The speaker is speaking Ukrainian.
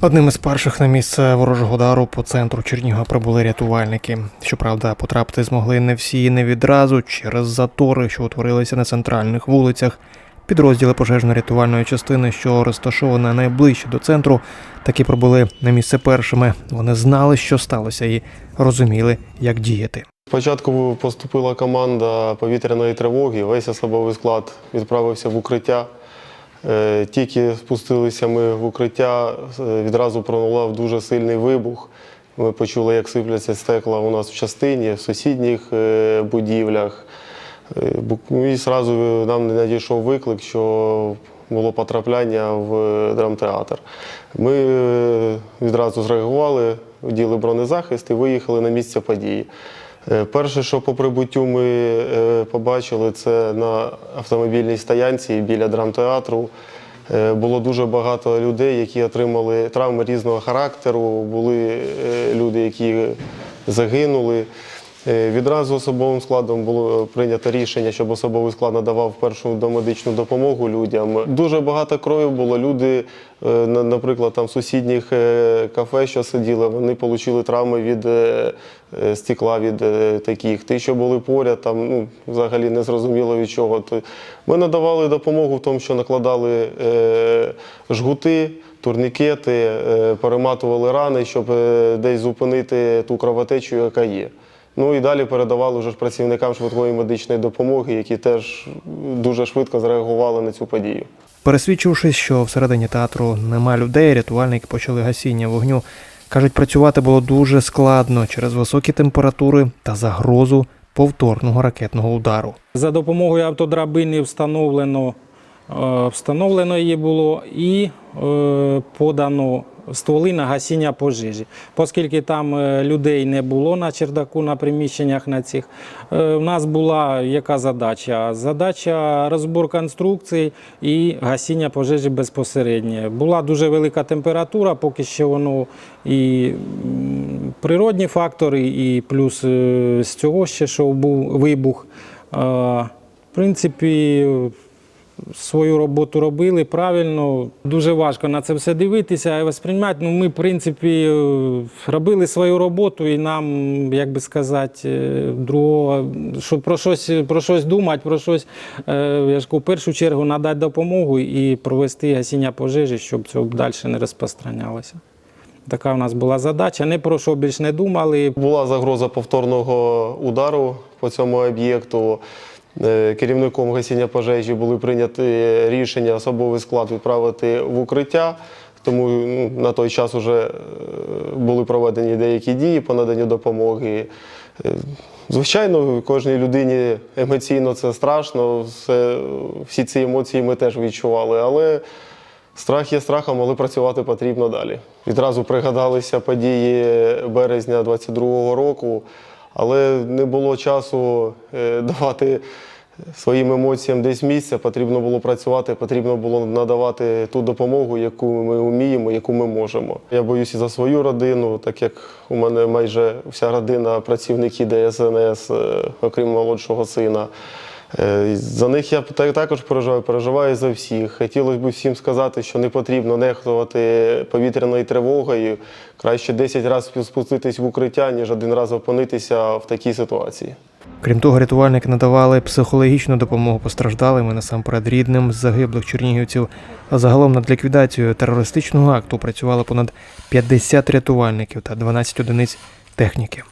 Одним із перших на місце ворожого удару по центру Чернігова прибули рятувальники. Щоправда, потрапити змогли не всі не відразу через затори, що утворилися на центральних вулицях. Підрозділи пожежно-рятувальної частини, що розташована найближче до центру, таки прибули на місце першими. Вони знали, що сталося, і розуміли, як діяти. Спочатку поступила команда повітряної тривоги, весь особовий склад відправився в укриття. Е, Тільки спустилися ми в укриття, е, відразу пролунав дуже сильний вибух. Ми почули, як сипляться стекла у нас в частині, в сусідніх е, будівлях. Е, І одразу нам не надійшов виклик, що було потрапляння в драмтеатр. Ми відразу зреагували, оділи бронезахист і виїхали на місце події. Е, Перше, що по прибуттю ми е, побачили, це на автомобільній стоянці біля драмтеатру. Е, Було дуже багато людей, які отримали травми різного характеру. Були люди, які загинули. Е, Відразу особовим складом було прийнято рішення, щоб особовий склад надавав першу домедичну допомогу людям. Дуже багато крові було. Люди, е, наприклад, там в сусідніх е, кафе, що сиділи, вони отримали травми від е, е, стекла, від е, таких. Ті, що були поряд, там ну, взагалі не зрозуміло від чого. Ми надавали допомогу в тому, що накладали е, жгути. Турнікети, е, перематували рани, щоб е, десь зупинити ту кровотечу, яка є. Ну і далі передавали вже ж працівникам швидкої медичної допомоги, які теж дуже швидко зреагували на цю подію. Пересвідчившись, що всередині театру нема людей, рятувальники почали гасіння вогню. Кажуть, працювати було дуже складно через високі температури та загрозу повторного ракетного удару. За допомогою автодрабини встановлено, е, встановлено її було і е, подано стволи на гасіння пожежі. Оскільки там е, людей не було на чердаку, на приміщеннях на цих, е, в нас була яка задача? Задача розбор конструкцій і гасіння пожежі безпосередньо. Була дуже велика температура, поки що воно і природні фактори, і плюс е, з цього ще, що був вибух. Е, В принципі, свою роботу робили правильно. Дуже важко на це все дивитися і сприймати. Ну, ми, в принципі, е, робили свою роботу, і нам, як би сказати, е, другого, що про щось, про щось думати, про щось, е, я ж кажу, в першу чергу надати допомогу і провести гасіння пожежі, щоб це далі не розпространялося. Така в нас була задача. Не про що більш не думали. Була загроза повторного удару по цьому об'єкту. Е, Керівником гасіння пожежі були прийняті рішення особовий склад відправити в укриття. Тому ну, на той час вже були проведені деякі дії по наданню допомоги. Е, Звичайно, кожній людині емоційно це страшно. Все, всі ці емоції ми теж відчували. Але Страх є страхом, але працювати потрібно далі. Відразу пригадалися події березня 22-го року, але не було часу е, давати своїм емоціям десь місця. Потрібно було працювати, потрібно було надавати ту допомогу, яку ми вміємо, яку ми можемо. Я боюся за свою родину, так як у мене майже вся родина працівники ДСНС, е, окрім молодшого сина. Е, За них я та- також переживаю, переживаю за всіх. Хотілося б всім сказати, що не потрібно нехтувати повітряною тривогою. Краще 10 разів спуститись в укриття, ніж один раз опинитися в такій ситуації. Крім того, рятувальники надавали психологічну допомогу постраждалим і насамперед рідним з загиблих чернігівців. А загалом над ліквідацією терористичного акту працювали понад 50 рятувальників та 12 одиниць техніки.